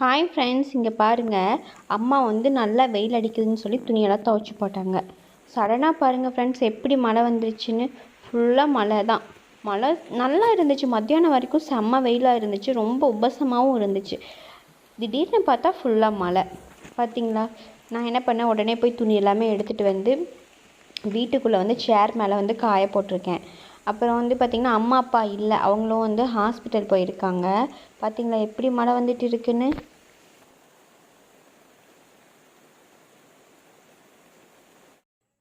Hi friends இங்கே பாருங்கள் அம்மா வந்து நல்லா வெயில் அடிக்குதுன்னு சொல்லி துணியெல்லாம் துவைச்சி போட்டாங்க. சடனாக பாருங்கள் ஃப்ரெண்ட்ஸ் எப்படி மழை வந்துருச்சுன்னு? ஃபுல்லாக மழை தான். மழை நல்லா இருந்துச்சு. மத்தியானம் வரைக்கும் செம்ம வெயிலாக இருந்துச்சு. ரொம்ப உபசமாகவும் இருந்துச்சு. திடீர்னு பார்த்தா ஃபுல்லாக மழை. பார்த்தீங்களா நான் என்ன பண்ணேன்? உடனே போய் துணி எல்லாமே எடுத்துகிட்டு வந்து வீட்டுக்குள்ளே வந்து சேர் மேலே வந்து காய போட்டிருக்கேன். அப்புறம் வந்து பார்த்திங்கன்னா அம்மா அப்பா இல்லை அவங்களும் வந்து ஹாஸ்பிட்டல் போயிருக்காங்க. பார்த்தீங்களா எப்படி மழை வந்துட்டு இருக்குன்னு?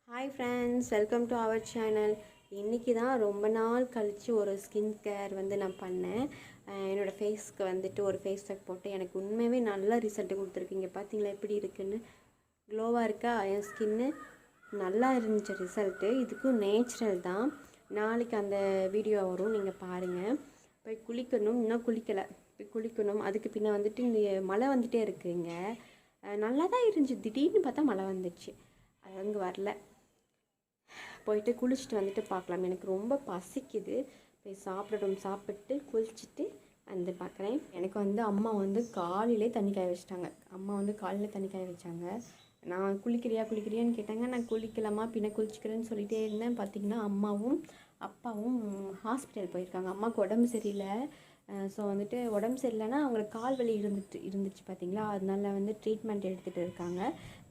Hi friends welcome to our channel இன்றைக்கி தான் ரொம்ப நாள் கழித்து ஒரு ஸ்கின் கேர் வந்து நான் பண்ணேன். என்னோடய ஃபேஸ்க்கு வந்துட்டு ஒரு ஃபேஸ் பேக் போட்டு எனக்கு உண்மையாகவே நல்ல ரிசல்ட் கொடுத்துருக்கீங்க. பார்த்தீங்களா எப்படி இருக்குன்னு? க்ளோவாக இருக்கா? என் ஸ்கின்னு நல்லா இருந்துச்சு ரிசல்ட்டு இதுக்கும் நேச்சுரல் தான். நாளைக்கு அந்த வீடியோ வரும். நீங்கள் பாருங்கள் போய் குளிக்கணும். இன்னும் குளிக்கலை. போய் குளிக்கணும். அதுக்கு பின்னே வந்துட்டு இந்த மழை வந்துகிட்டே இருக்குங்க. நல்லா தான் இருந்துச்சு. திடீர்னு பார்த்தா மழை வந்துச்சு. அது அங்கே வரல. போயிட்டு குளிச்சுட்டு வந்துட்டு பார்க்கலாம். எனக்கு ரொம்ப பசிக்குது. போய் சாப்பிடணும். சாப்பிட்டு குளிச்சுட்டு வந்து பார்க்குறேன் எனக்கு வந்து அம்மா வந்து காலையிலே தண்ணி காய வச்சிட்டாங்க. அம்மா வந்து காலையில் தண்ணி காய வச்சாங்க. நான் குளிக்கிறியா குளிக்கிறியான்னு கேட்டாங்க. நான் குளிக்கலாமா பின்ன குளிச்சுக்கிறேன்னு சொல்லிட்டே இருந்தேன். பார்த்தீங்கன்னா அம்மாவும் அப்பாவும் ஹாஸ்பிட்டல் போயிருக்காங்க. அம்மாவுக்கு உடம்பு சரியில்லை. ஸோ வந்துட்டு உடம்பு சரியில்லைன்னா அவங்களுக்கு கால் வலி இருந்துட்டு இருந்துச்சு பார்த்தீங்களா அதனால வந்து ட்ரீட்மெண்ட் எடுத்துகிட்டு இருக்காங்க.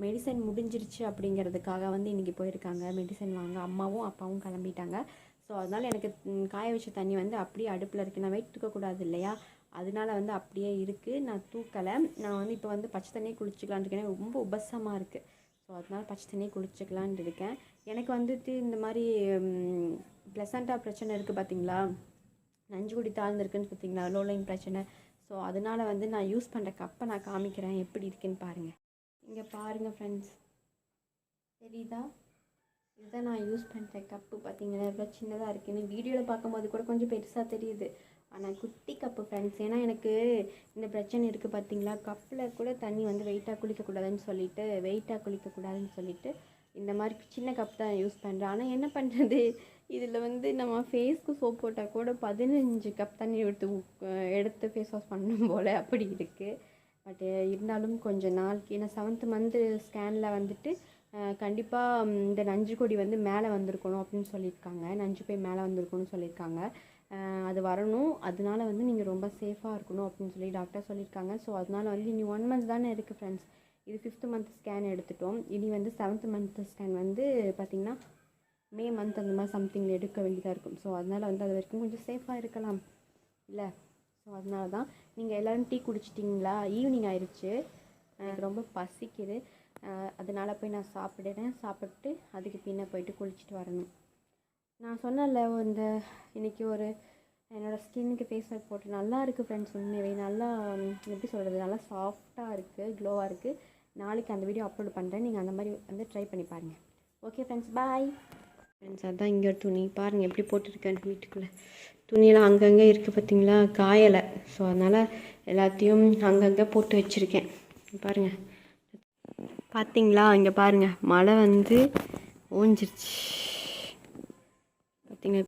மெடிசன் முடிஞ்சிருச்சு அப்படிங்கிறதுக்காக வந்து இன்றைக்கி போயிருக்காங்க. மெடிசன் வாங்க. அம்மாவும் அப்பாவும் கிளம்பிட்டாங்க. ஸோ அதனால் எனக்கு காய வச்ச தண்ணி வந்து அப்படியே அடுப்பில் இருக்குது நான் வெயிட் தூக்கக்கூடாது இல்லையா? அதனால வந்து அப்படியே இருக்குது நான் தூக்கலை. நான் வந்து இப்போ வந்து பச்சை தண்ணியே குளிச்சுக்கலான்னு இருக்கேன். ரொம்ப உபசமாக இருக்குது ஸோ அதனால் பச்சை தண்ணியே குளிச்சுக்கலான்னு இருக்கேன். எனக்கு வந்துட்டு இந்த மாதிரி ப்ளசண்ட்டாக பிரச்சனை இருக்குது பார்த்தீங்களா குடி தாழ்ந்துருக்குன்னு பார்த்தீங்களா லோலைன் பிரச்சனை. ஸோ அதனால வந்து நான் யூஸ் பண்ணுற கப்பை நான் காமிக்கிறேன். எப்படி இருக்குன்னு பாருங்கள் இங்கே பாருங்கள் ஃப்ரெண்ட்ஸ் தெரியுதா? இதுதான் நான் யூஸ் பண்ணுற கப்பு பார்த்தீங்கன்னா எவ்வளோ சின்னதாக இருக்குன்னு வீடியோவில் பார்க்கும்போது கூட கொஞ்சம் பெருசாக தெரியுது. ஆனால் குட்டி கப்பு ஃப்ரெண்ட்ஸ் ஏன்னா எனக்கு இந்த பிரச்சனை இருக்குது பார்த்தீங்களா கப்பில் கூட தண்ணி வந்து வெயிட்டாக குளிக்கக்கூடாதுன்னு சொல்லிட்டு வெயிட்டாக குளிக்கக்கூடாதுன்னு சொல்லிட்டு இந்த மாதிரி சின்ன கப் தான் யூஸ் பண்ணுறேன் ஆனால் என்ன பண்ணுறது இதில் வந்து நம்ம ஃபேஸ்க்கு சோப் போட்டால் கூட பதினஞ்சு கப் தண்ணி எடுத்து எடுத்து ஃபேஸ் வாஷ் பண்ணணும் போல் அப்படி இருக்குது பட் இருந்தாலும் கொஞ்சம் நாளைக்கு ஏன்னா செவன்த் மந்த்து ஸ்கேனில் வந்துட்டு கண்டிப்பாக இந்த நஞ்சு கொடி வந்து மேலே வந்திருக்கணும் அப்படின்னு சொல்லியிருக்காங்க. நஞ்சு போய் மேலே வந்திருக்கணும்னு சொல்லியிருக்காங்க. அது வரணும். அதனால வந்து நீங்கள் ரொம்ப சேஃபாக இருக்கணும் அப்படின்னு சொல்லி டாக்டர் சொல்லியிருக்காங்க. ஸோ அதனால வந்து இனி ஒன் மந்த் தானே இருக்குது ஃப்ரெண்ட்ஸ் இது ஃபிஃப்த் மந்த் ஸ்கேன் எடுத்துட்டோம். இனி வந்து செவன்த் மந்த் ஸ்கேன் வந்து பார்த்திங்கன்னா மே மந்த் அந்த மாதிரி சம்திங்கில் எடுக்க வேண்டியதாக இருக்கும். ஸோ அதனால் வந்து அது வரைக்கும் கொஞ்சம் சேஃபாக இருக்கலாம். இல்லை? ஸோ அதனால தான் நீங்கள் எல்லோரும் டீ குடிச்சிட்டிங்களா? ஈவினிங் ஆயிடுச்சு எனக்கு ரொம்ப பசிக்குது. அதனால போய் நான் சாப்பிடுறேன். சாப்பிட்டு அதுக்கு பின்ன போயிட்டு குளிச்சுட்டு வரணும். நான் சொன்னேன்ல இந்த இன்னைக்கு ஒரு என்னோடய ஸ்கின்னுக்கு ஃபேஸ் பேக் போட்டு நல்லா இருக்குது ஃப்ரெண்ட்ஸ் உண்மையவே நல்லா எப்படி சொல்கிறது நல்லா சாஃப்டாக இருக்குது க்ளோவாக இருக்குது நாளைக்கு அந்த வீடியோ அப்லோட் பண்ணுறேன் நீங்கள் அந்த மாதிரி வந்து ட்ரை பண்ணி பாருங்கள் ஓகே ஃப்ரெண்ட்ஸ் பாய் ஃப்ரெண்ட்ஸ் அதான் இங்கே ஒரு துணி. பாருங்கள் எப்படி போட்டிருக்கேன் வீட்டுக்குள்ளே. துணியெல்லாம் அங்கங்கே இருக்குது பார்த்தீங்களா காயலை. ஸோ அதனால் எல்லாத்தையும் அங்கங்கே போட்டு வச்சுருக்கேன். பாருங்கள் பார்த்தீங்களா இங்கே பாருங்கள் மழை வந்து ஓஞ்சிருச்சு பார்த்தீங்க